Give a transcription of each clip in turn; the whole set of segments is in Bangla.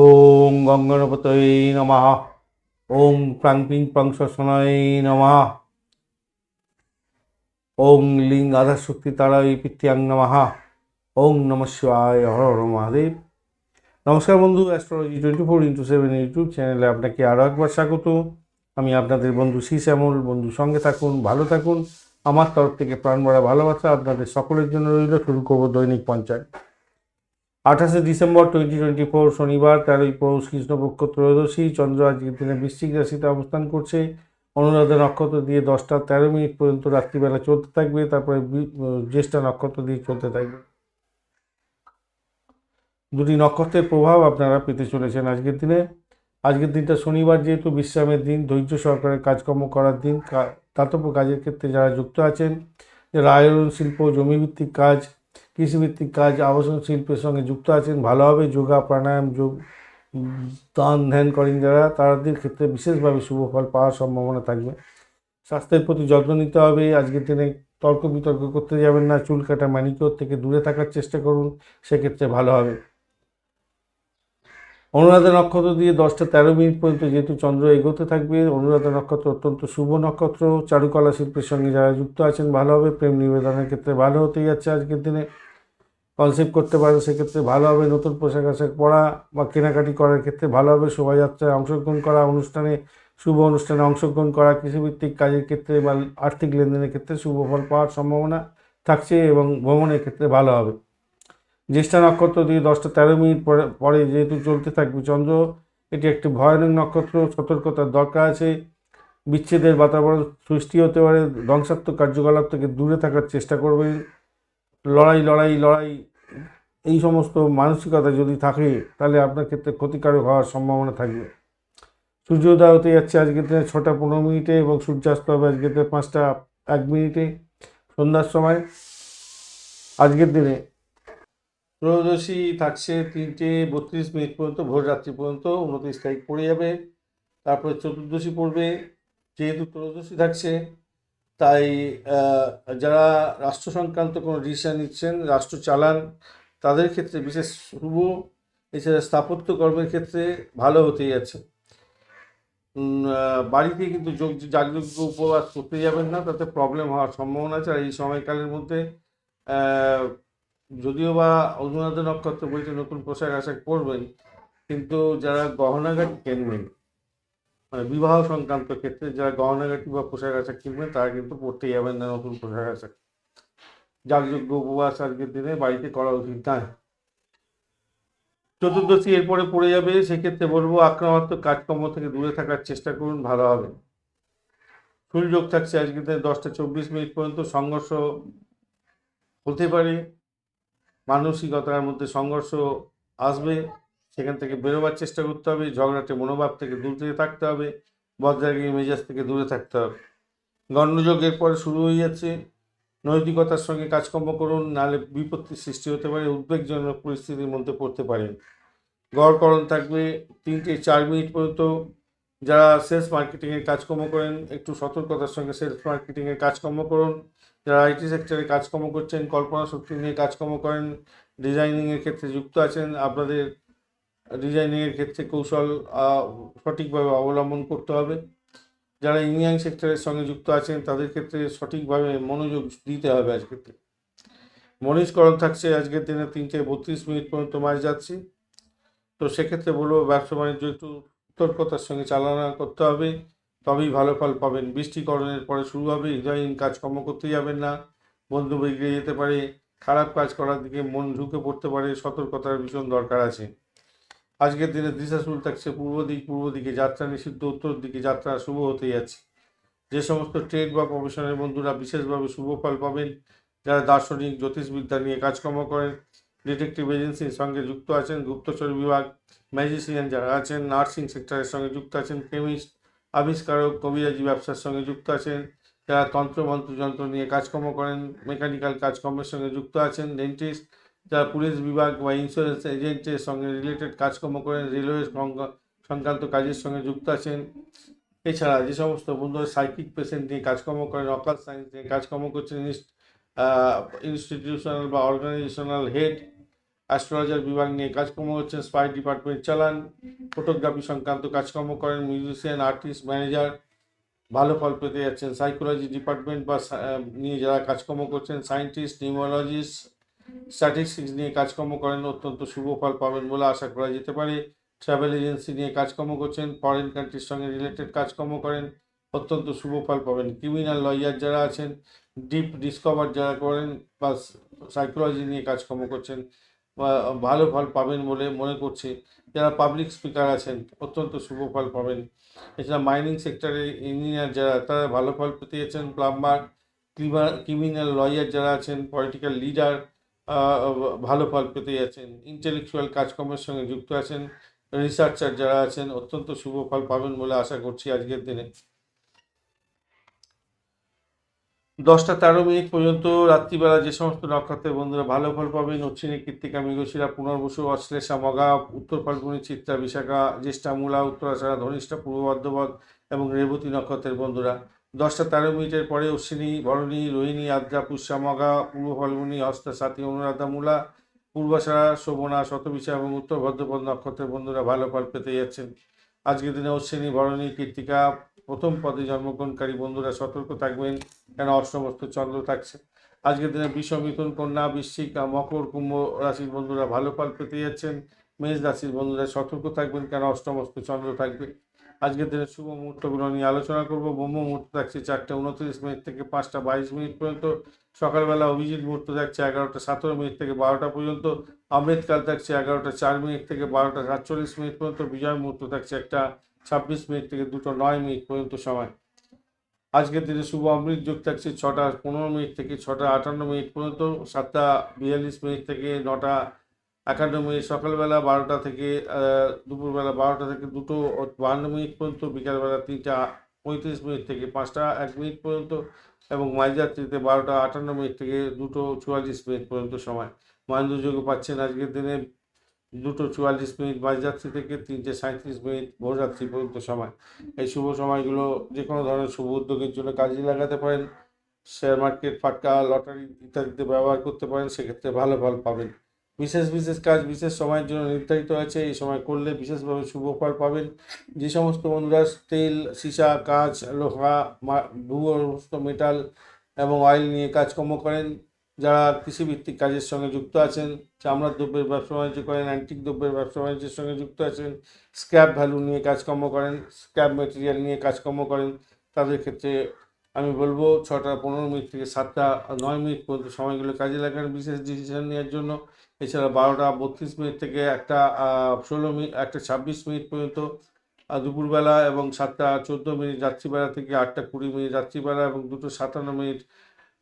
ওং গঙ্গনপতয়ে নমঃ। ওং প্রাং পিং প্রং শোষণায় নমঃ। ওং লিং আধার শক্তি তারাই পিত্যাং নমঃ। ওং নম শিবায় হর হর মহাদেব। নমস্কার বন্ধু astrology twenty four into seven YouTube চ্যানেলে আপনাকে আরও একবার স্বাগত। আমি আপনাদের বন্ধু শ্রী শ্যামল। বন্ধু, সঙ্গে থাকুন, ভালো থাকুন। আমার তরফ থেকে প্রাণ ভরা ভালোবাসা আপনাদের সকলের জন্য রইল। শুরু করব দৈনিক পঞ্চায়েত। আঠাশে ডিসেম্বর টোয়েন্টি টোয়েন্টি ফোর শনিবার, তেরোই পৌষ কৃষ্ণপক্ষ ত্রয়োদশী চন্দ্র আজকের দিনে বৃশ্চিক রাশিতে অবস্থান করছে। অনুরাধা নক্ষত্র দিয়ে দশটা তেরো মিনিট পর্যন্ত রাত্রিবেলা চলতে থাকবে, তারপরে জ্যেষ্ঠা নক্ষত্র দিয়ে চলতে থাকবে। দুটি নক্ষত্রের প্রভাব আপনারা পেতে চলেছেন আজকের দিনে। আজকের দিনটা শনিবার, যেহেতু বিশ্রামের দিন, ধৈর্য সহকারে কাজকর্ম করার দিন দাতব্য কাজের ক্ষেত্রে যারা যুক্ত আছেন যারা আয়রন শিল্প, জমিভিত্তিক কাজ কৃষিভিত্তিক কাজ, আবাসন শিল্পের সঙ্গে যুক্ত আছেন ভালোভাবে যোগা, প্রাণায়াম, যোগ দান ধ্যান করেন যারা, তাদের ক্ষেত্রে বিশেষভাবে শুভ ফল পাওয়ার সম্ভাবনা থাকবে। স্বাস্থ্যের প্রতি যত্ন নিতে হবে, আজকের দিনে তর্ক বিতর্ক করতে যাবেন না, চুল কাটা ম্যানিকিওর থেকে দূরে থাকার চেষ্টা করুন, সেক্ষেত্রে ভালো হবে। অনুরাধা নক্ষত্র দিয়ে দশটা তেরো মিনিট পর্যন্ত যেহেতু চন্দ্র এগোতে থাকবে, অনুরাধা নক্ষত্র অত্যন্ত শুভ নক্ষত্র। চারুকলা শিল্পের সঙ্গে যারা যুক্ত আছেন ভালো হবে প্রেম নিবেদনের ক্ষেত্রে ভালো হতেই যাচ্ছে আজকের দিনে। কনসেপ্ট করতে পারেন, সেক্ষেত্রে ভালো হবে নতুন পোশাক আশাক পরা বা কেনাকাটি করার ক্ষেত্রে ভালো হবে শোভাযাত্রায় অংশগ্রহণ করা, অনুষ্ঠানে, শুভ অনুষ্ঠানে অংশগ্রহণ করা, কৃষিভিত্তিক কাজের ক্ষেত্রে বা আর্থিক লেনদেনের ক্ষেত্রে শুভ ফল পাওয়ার সম্ভাবনা থাকছে এবং ভ্রমণের ক্ষেত্রে ভালো হবে। জ্যেষ্ঠা নক্ষত্র দিয়ে দশটা তেরো মিনিট পরে পরে যেহেতু চলতে থাকবে চন্দ্র, এটি একটি ভয়ানক নক্ষত্র, সতর্কতার দরকার আছে। বিচ্ছেদের বাতাবরণ সৃষ্টি হতে পারে, ধ্বংসাত্মক কার্যকলাপ থেকে দূরে থাকার চেষ্টা করবেন লড়াই লড়াই লড়াই, এই সমস্ত মানসিকতা যদি থাকে, তাহলে আপনার ক্ষেত্রে ক্ষতিকারক হওয়ার সম্ভাবনা থাকবে। সূর্যোদয় হতে যাচ্ছে আজকের দিনে ছটা পনেরো মিনিটে এবং সূর্যাস্ত হবে আজকের দিনে পাঁচটা এক মিনিটে, সন্ধ্যার সময়। আজকের দিনে ত্রয়োদশী থাকছে তিনটে, বত্রিশ মিনিট পর্যন্ত ভোর রাত্রি পর্যন্ত, উনত্রিশ তারিখ পড়ে যাবে। তারপরে চতুর্দশী পড়বে। যেহেতু ত্রয়োদশী থাকছে, তাই যারা রাষ্ট্র সংক্রান্ত কোনো ডিসিশন নিচ্ছেন, রাষ্ট্র চালান, তাদের ক্ষেত্রে বিশেষ শুভ। এছাড়া স্থাপত্য কর্মের ক্ষেত্রে ভালো হতেই যাচ্ছে। বাড়িতে কিন্তু যোগ, যাগযজ্ঞ উপবাস করতে যাবেন না, তাতে প্রবলেম হওয়ার সম্ভাবনা আছে। আর এই সময়কালের মধ্যে যদিও বা অনুরাধা নক্ষত্র বলছে নতুন পোশাক আশাক পরবেন, কিন্তু যারা গহনাগাটি কিনবেন মানে বিবাহ সংক্রান্ত ক্ষেত্রে যারা গহনাগাটি বা পোশাক আশাক কিনবেন, তারা কিন্তু পরতে যাবেন না নতুন পোশাক আশাক। যাগযজ্ঞ উপবাস আজকের দিনে বাড়িতে করা উচিত নয় চতুর্দশী এরপরে পড়ে যাবে, সেক্ষেত্রে বলব আক্রমণাত্মক কাজকর্ম থেকে দূরে থাকার চেষ্টা করুন, ভালো হবে। সূর্যোগ থাকছে আজকের দিনে দশটা চব্বিশ মিনিট পর্যন্ত, সংঘর্ষ হতে পারে। মানসিকতার মধ্যে সংঘর্ষ আসবে, সেখান থেকে বেরোবার চেষ্টা করতে হবে, ঝগড়াটে মনোভাব থেকে দূর থেকে থাকতে হবে বজ্রাগী মেজাজ থেকে দূরে থাকতে হবে। গণ্ডযোগের পরে শুরু হয়ে যাচ্ছে, নৈতিকতার সঙ্গে কাজকর্ম করুন, নাহলে বিপত্তির সৃষ্টি হতে পারে, উদ্বেগজনক পরিস্থিতির মধ্যে পড়তে পারেন। গড়করণ থাকবে, তিনটে চার মিনিট পর্যন্ত যারা সেলস মার্কেটিংয়ের কাজকর্ম করেন, একটু সতর্কতার সঙ্গে সেলস মার্কেটিংয়ের কাজকর্ম করুন। যারা আইটি সেক্টরে কাজকর্ম করছেন, কল্পনা শক্তি নিয়ে কাজকর্ম করেন ডিজাইনিংয়ের ক্ষেত্রে যুক্ত আছেন, আপনাদের ডিজাইনিংয়ের ক্ষেত্রে কৌশল সঠিকভাবে অবলম্বন করতে হবে। যারা ইঞ্জিনিয়ারিং সেক্টরের সঙ্গে যুক্ত আছেন, তাদের ক্ষেত্রে সঠিকভাবে মনোযোগ দিতে হবে আজকের দিনে মনীষকরণ থাকছে আজকের দিনে তিনটে বত্রিশ মিনিট পর্যন্ত মাস যাচ্ছি। তো সেক্ষেত্রে বলব ব্যবসা বাণিজ্য একটু সতর্কতার সঙ্গে চালনা করতে হবে। তবেই ভালো ফল পাবেন। বৃষ্টিকরণের পরে শুরু হবে, হৃদয়হীন কাজকর্ম করতে যাবেন না। বন্ধু বিগড়ে যেতে পারে, খারাপ কাজ করার দিকে মন ঝুঁকে পড়তে পারে, সতর্কতার ভীষণ দরকার আছে। আজকের দিনে দিশাশুল থাকছে পূর্ব দিক, পূর্ব দিকে যাত্রা, নিষিদ্ধ উত্তর দিকে যাত্রা শুভ হতে যাচ্ছে। যে সমস্ত ট্রেড বা প্রফেশনের বন্ধুরা বিশেষভাবে শুভ ফল পাবেন, যারা দার্শনিক, জ্যোতিষবিদ্যা নিয়ে কাজকর্ম করেন ডিটেকটিভ এজেন্সির সঙ্গে যুক্ত আছেন, গুপ্তচর বিভাগ ম্যাজিশিয়ান যারা আছেন নার্সিং সেক্টরের সঙ্গে যুক্ত আছেন কেমিস্ট আবিষ্কারক কবিরাজি ব্যবসার সঙ্গে যুক্ত আছেন। যারা তন্ত্র, মন্ত্র, যন্ত্র নিয়ে কাজকর্ম করেন, মেকানিক্যাল কাজকর্মের সঙ্গে যুক্ত আছেন ডেন্টিস্ট যারা পুলিশ বিভাগ বা ইন্স্যুরেন্স এজেন্টের সঙ্গে রিলেটেড কাজকর্ম করেন রেলওয়ে সংক্রা- সংক্রান্ত কাজের সঙ্গে যুক্ত আছেন। এছাড়া যে সমস্ত বন্ধুরা সাইকিক পেশেন্ট নিয়ে কাজকর্ম করেন অকাল সায়েন্স নিয়ে কাজকর্ম করছেন ইনস্টিটিউশনাল বা অর্গানাইজেশনাল হেড অ্যাস্ট্রোলজার বিভাগ নিয়ে কাজকর্ম করছেন, স্পাই ডিপার্টমেন্ট চালান, ফটোগ্রাফি সংক্রান্ত কাজকর্ম করেন, মিউজিশিয়ান, আর্টিস্ট, ম্যানেজার, ভালো ফল পেতে যাচ্ছেন। সাইকোলজি ডিপার্টমেন্ট বা নিয়ে যারা কাজকর্ম করছেন, সায়েন্টিস্ট, নিউমোলজিস্ট, স্ট্যাটিস্টিক্স নিয়ে কাজকর্ম করেন, অত্যন্ত শুভ ফল পাবেন বলে আশা করা যেতে পারে। ট্রাভেল এজেন্সি নিয়ে কাজকর্ম করছেন, ফরেন কান্ট্রির সঙ্গে রিলেটেড কাজকর্ম করেন, অত্যন্ত শুভ ফল পাবেন। ক্রিমিনাল লয়ার যারা আছেন, ডিপ ডিসকভার যারা করেন, বা সাইকোলজি নিয়ে কাজকর্ম করছেন ভালো ফল পাবেন বলে মনে করছি। যারা পাবলিক স্পিকার আছেন, অত্যন্ত শুভ ফল পাবেন। এছাড়া মাইনিং সেক্টরে ইঞ্জিনিয়ার যারা, তারা ভালো ফল পেতে যাচ্ছেন প্লাম্বার ক্রিমিনাল লয়ার যারা আছেন পলিটিক্যাল লিডার ভালো ফল পেতে যাচ্ছেন। ইন্টেলেকচুয়াল কাজকর্মের সঙ্গে যুক্ত আছেন। রিসার্চার যারা আছেন, অত্যন্ত শুভ ফল পাবেন বলে আশা করছি আজকের দিনে। দশটা তেরো মিনিট পর্যন্ত রাত্রিবেলা যে সমস্ত নক্ষত্রের বন্ধুরা ভালো ফল পাবেন, অশ্বিনী, কৃত্তিকা, মৃগশিরা, পুনর্বসু, অশ্লেষা, মগা, উত্তর ফাল্গুনি চিত্রা, বিশাখা, জ্যেষ্ঠা, মূলা উত্তরাষাঢ়া ধনিষ্ঠা, পূর্ব বর্ধমান এবং রেবতী নক্ষত্রের বন্ধুরা। দশটা তেরো মিনিটের পরে অশ্বিনী ভরণী রোহিণী, আদ্রা, পুষ্যা, মগা, পূর্ব ফাল্গুনি, হস্তা, সাথী, অনুরাধা, মূলা পূর্বাষাঢ়া শোভনা, শতবিশা এবং উত্তর ভদ্রপদ নক্ষত্রের বন্ধুরা ভালো ফল পেতে যাচ্ছেন। আজকের দিনে অশ্বিনী ভরণী কৃত্তিকা প্রথম পদে জন্মগ্রহণকারী বন্ধুরা সতর্ক থাকবেন কেন অষ্টমস্ত চন্দ্র থাকছে। আজকের দিনে বিষ মিথুন কন্যা বৃশ্চিক আহ, মকর কুম্ভ রাশির বন্ধুরা ভালো ফল পেতে যাচ্ছেন। মেষ রাশির বন্ধুরা সতর্ক থাকবেন কেন অষ্টমস্ত চন্দ্র থাকবে। আজকের দিনে শুভ মুহূর্তগুলো নিয়ে আলোচনা করব। ব্রহ্ম মুহূর্ত থাকছে চারটে উনত্রিশ মিনিট থেকে পাঁচটা বাইশ মিনিট পর্যন্ত। সকালবেলা অভিজিৎ মুহূর্ত থাকছে এগারোটা সতেরো মিনিট থেকে বারোটা পর্যন্ত। অমৃতকাল থাকছে এগারোটা চার মিনিট থেকে বারোটা সাতচল্লিশ মিনিট পর্যন্ত। বিজয় মুহূর্ত থাকছে একটা ছাব্বিশ মিনিট থেকে দুটো নয় মিনিট পর্যন্ত সময়। আজকের দিনে শুভ অমৃত যোগ থাকছে ছটা পনেরো মিনিট থেকে ছটা আটান্ন মিনিট পর্যন্ত, সাতটা বিয়াল্লিশ মিনিট থেকে নটা একান্ন মিনিট, সকালবেলা বারোটা থেকে দুপুরবেলা বারোটা থেকে দুটো বাহান্ন মিনিট পর্যন্ত, বিকালবেলা তিনটা পঁয়ত্রিশ মিনিট থেকে পাঁচটা এক মিনিট পর্যন্ত এবং মাঝরাত্রিতে বারোটা আটান্ন মিনিট থেকে দুটো চুয়াল্লিশ মিনিট পর্যন্ত সময়। মহেন্দ্র যোগ পাচ্ছেন আজকের দিনে। দুটো চুয়াল্লিশ মিনিট মাঝরাত্রি থেকে তিনটে সাঁত্রিশ মিনিট ভোররাত্রি পর্যন্ত সময়। এই শুভ সময়গুলো যে কোনো ধরনের শুভ উদ্যোগের জন্য কাজে লাগাতে পারেন। শেয়ার মার্কেট, ফাটকা, লটারি ইত্যাদিতে ব্যবহার করতে পারেন, সেক্ষেত্রে ভালো ফল পাবেন। বিশেষ বিশেষ কাজ, বিশেষ সময়ের জন্য নির্ধারিত আছে এই সময় করলে বিশেষভাবে শুভ ফল পাবেন। যে সমস্ত বন্ধুরা, তেল, সীসা, কাঁচ, লোহা ভূগর্ভস্থ মেটাল এবং অয়েল নিয়ে কাজকর্ম করেন যারা কৃষিভিত্তিক কাজের সঙ্গে যুক্ত আছেন, চামড়ার দ্রব্যের ব্যবসা বাণিজ্য করেন অ্যান্টিক দ্রব্যের ব্যবসা বাণিজ্যের সঙ্গে যুক্ত আছেন স্ক্র্যাপ ভ্যালু নিয়ে কাজকর্ম করেন স্ক্র্যাপ মেটেরিয়াল নিয়ে কাজকর্ম করেন, তাদের ক্ষেত্রে আমি বলব ছটা, পনেরো মিনিট থেকে সাতটা নয় মিনিট পর্যন্ত সময়গুলো কাজে লাগান, বিশেষ ডিসিশন নেওয়ার জন্য। এছাড়া বারোটা, বত্রিশ মিনিট থেকে একটা ষোলো মিনিট, একটা ছাব্বিশ মিনিট পর্যন্ত দুপুরবেলা এবং সাতটা, চোদ্দ মিনিট রাত্রিবেলা থেকে আটটা কুড়ি মিনিট রাত্রিবেলা এবং দুটো সাতান্ন মিনিট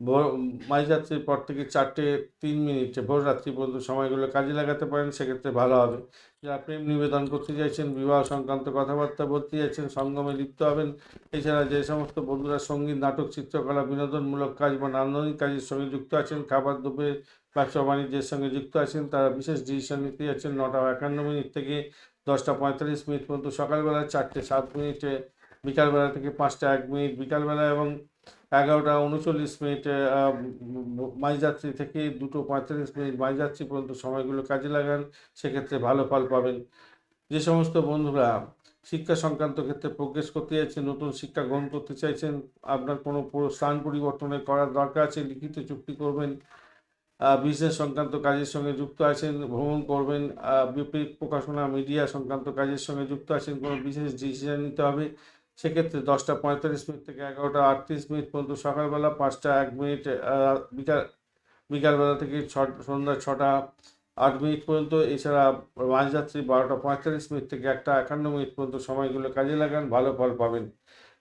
ভোর, মাঝরাত্রির পর থেকে চারটে তিন মিনিটে ভোর রাত্রি পর্যন্ত সময়গুলো কাজে লাগাতে পারেন, সেক্ষেত্রে ভালো হবে। যারা প্রেম নিবেদন করতে চাইছেন, বিবাহ সংক্রান্ত কথাবার্তা বলতে চাইছেন, সঙ্গমে লিপ্ত হবেন, এছাড়া যে সমস্ত বন্ধুরা সংগীত, নাটক, চিত্রকলা, বিনোদনমূলক কাজ বা নান্দনিক কাজের সঙ্গে যুক্ত আছেন, খাবার দ্রব্যের ব্যবসা বাণিজ্যের সঙ্গে যুক্ত আছেন, তারা বিশেষ ডিসিশন নিতে যাচ্ছেন নটা একান্ন মিনিট থেকে দশটা পঁয়তাল্লিশ মিনিট পর্যন্ত সকালবেলা চারটে সাত মিনিটে, বিকালবেলা থেকে পাঁচটা এক মিনিট, বিকালবেলা এবং এগারোটা উনচল্লিশ মিনিট মাঝরাত্রি থেকে দুটো পঁয়তাল্লিশ মিনিট মাঝরাত্রি পর্যন্ত সময়গুলো কাজে লাগান, সেক্ষেত্রে ভালো ফল পাবেন। যে সমস্ত বন্ধুরা শিক্ষা সংক্রান্ত ক্ষেত্রে প্রোগ্রেস করতে চাইছেন, নতুন শিক্ষা গ্রহণ করতে চাইছেন, আপনার কোনো স্থান পরিবর্তনের করার দরকার আছে, লিখিত চুক্তি করবেন বিজনেস সংক্রান্ত কাজের সঙ্গে যুক্ত আছেন, ভ্রমণ করবেন প্রকাশনা মিডিয়া সংক্রান্ত কাজের সঙ্গে যুক্ত আছেন, কোনো বিশেষ ডিসিশন নিতে হবে সেক্ষেত্রে দশটা পঁয়তাল্লিশ মিনিট থেকে এগারোটা আটত্রিশ মিনিট পর্যন্ত সকালবেলা, পাঁচটা এক মিনিট বিকাল, বিকালবেলা থেকে ছ, সন্ধ্যা ছটা আট মিনিট পর্যন্ত। এছাড়া মাঝরাত্রি বারোটা পঁয়তাল্লিশ মিনিট থেকে একটা একান্ন মিনিট পর্যন্ত সময়গুলো কাজে লাগান, ভালো ফল পাবেন।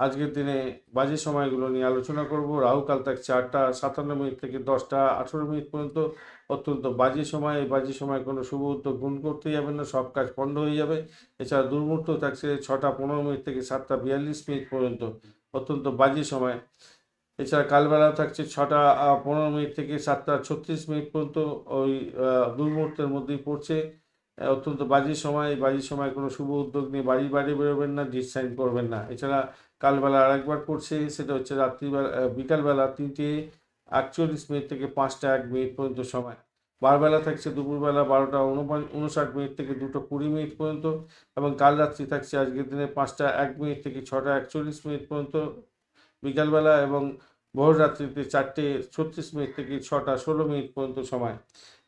আজকের দিনে বাজে সময়গুলো নিয়ে আলোচনা করব। রাহুকাল থাকছে আটটা সাতান্ন মিনিট থেকে দশটা আঠেরো মিনিট পর্যন্ত। অত্যন্ত বাজে সময়। এই বাজে সময় কোনো শুভ উদ্যোগ গুণ করতে যাবেন না। সব কাজ বন্ধ হয়ে যাবে। এছাড়া দুর্মূর্ত থাকছে ছটা পনেরো মিনিট থেকে সাতটা বিয়াল্লিশ মিনিট পর্যন্ত। অত্যন্ত বাজে সময়। এছাড়া কালবেলা থাকছে ছটা পনেরো মিনিট থেকে সাতটা ছত্রিশ মিনিট পর্যন্ত। ওই আহ, দুর্মুহূর্তের মধ্যেই পড়ছে। অত্যন্ত বাজে সময় বাজে সময় কোনো শুভ উদ্যোগ নিয়ে বাড়ি বাইরে বেরোবেন না ডিসাইন করবেন না। এছাড়া কালবেলা আরেকবার পড়ছে সেটা হচ্ছে রাত্রিবেলা বিকালবেলা তিনটে আটচল্লিশ মিনিট থেকে পাঁচটা এক মিনিট পর্যন্ত সময়। বারবেলা থাকছে দুপুরবেলা বারোটা উনষাট মিনিট থেকে দুটো কুড়ি মিনিট পর্যন্ত এবং কাল রাত্রি থাকছে আজকের দিনে পাঁচটা এক মিনিট থেকে ছটা একচল্লিশ মিনিট পর্যন্ত। বিকালবেলা এবং ভোর রাত্রিতে চারটে ছত্রিশ মিনিট থেকে ছটা ষোলো মিনিট পর্যন্ত সময়।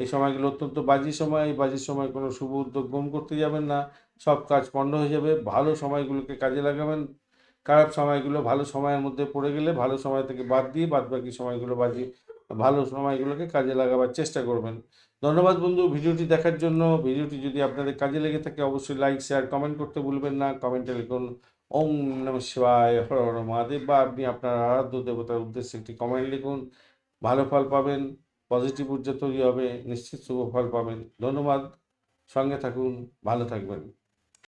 এই সময়গুলো অত্যন্ত বাজি সময়। এই বাজির সময় কোনো শুভ উদ্যোগ গম করতে যাবেন না। সব কাজ পণ্ড হয়ে যাবে। ভালো সময়গুলোকে কাজে লাগাবেন। খারাপ সময়গুলো ভালো সময়ের মধ্যে পড়ে গেলে ভালো সময় থেকে বাদ দিয়ে বাদ বাকি সময়গুলো বাজি ভালো সময়গুলোকে কাজে লাগাবার চেষ্টা করবেন। ধন্যবাদ বন্ধু ভিডিওটি দেখার জন্য। ভিডিওটি যদি আপনাদের কাজে লেগে থাকে অবশ্যই লাইক, শেয়ার, কমেন্ট করতে ভুলবেন না। কমেন্টে লিখুন ওম নম শিবায়, হর হর মহাদেব। বা আপনি আপনার আরাধ্য দেবতার উদ্দেশ্যে একটি কমেন্ট লিখুন। ভালো ফল পাবেন পজিটিভ ঊর্জা তৈরি হবে, নিশ্চিত শুভ ফল পাবেন। ধন্যবাদ। সঙ্গে থাকুন, ভালো থাকবেন।